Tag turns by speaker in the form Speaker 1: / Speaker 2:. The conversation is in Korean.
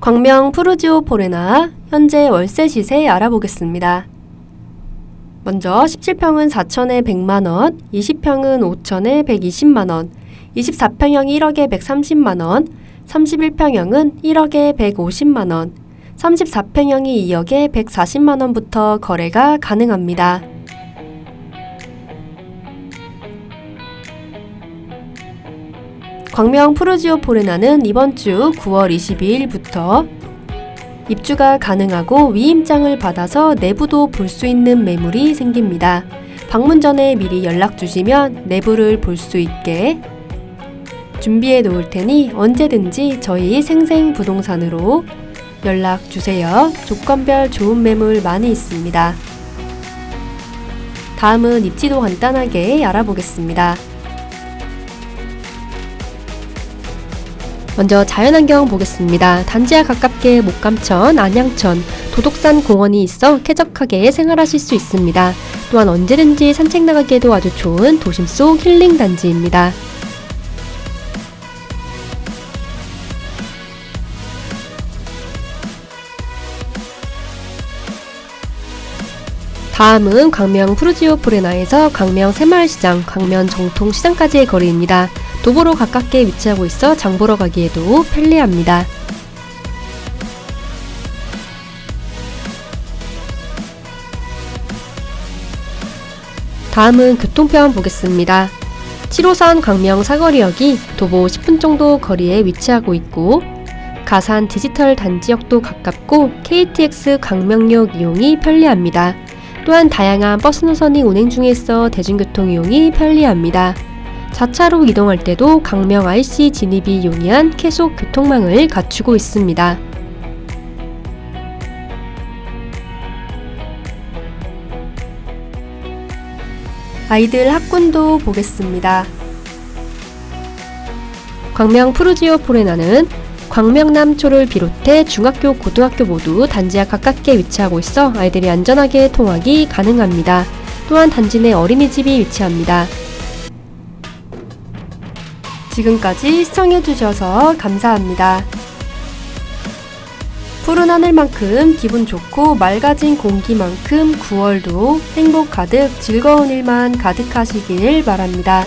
Speaker 1: 광명 푸르지오 포레나 현재 월세 시세 알아보겠습니다. 먼저 17평은 4천에 100만원, 20평은 5천에 120만원, 24평형이 1억에 130만원, 31평형은 1억에 150만원, 34평형이 2억에 140만원부터 거래가 가능합니다. 광명 푸르지오 포레나는 이번 주 9월 22일부터 입주가 가능하고 위임장을 받아서 내부도 볼 수 있는 매물이 생깁니다. 방문 전에 미리 연락 주시면 내부를 볼 수 있게 준비해 놓을 테니 언제든지 저희 생생 부동산으로 연락 주세요. 조건별 좋은 매물 많이 있습니다. 다음은 입지도 간단하게 알아보겠습니다. 먼저 자연환경 보겠습니다. 단지와 가깝게 목감천, 안양천, 도독산 공원이 있어 쾌적하게 생활하실 수 있습니다. 또한 언제든지 산책 나가기에도 아주 좋은 도심 속 힐링 단지입니다. 다음은 광명 푸르지오 프레나에서 광명 새마을시장, 광명 정통시장까지의 거리입니다. 도보로 가깝게 위치하고 있어 장 보러 가기에도 편리합니다. 다음은 교통편 보겠습니다. 7호선 광명 사거리역이 도보 10분 정도 거리에 위치하고 있고 가산 디지털 단지역도 가깝고 KTX 광명역 이용이 편리합니다. 또한 다양한 버스 노선이 운행 중에 있어 대중교통 이용이 편리합니다. 자차로 이동할 때도 강명 IC 진입이 용이한 계속 교통망을 갖추고 있습니다. 아이들 학군도 보겠습니다. 광명 푸르지오 포레나는 광명 남초를 비롯해 중학교, 고등학교 모두 단지와 가깝게 위치하고 있어 아이들이 안전하게 통학이 가능합니다. 또한 단지 내 어린이집이 위치합니다. 지금까지 시청해주셔서 감사합니다. 푸른 하늘만큼 기분 좋고 맑아진 공기만큼 9월도 행복 가득 즐거운 일만 가득하시길 바랍니다.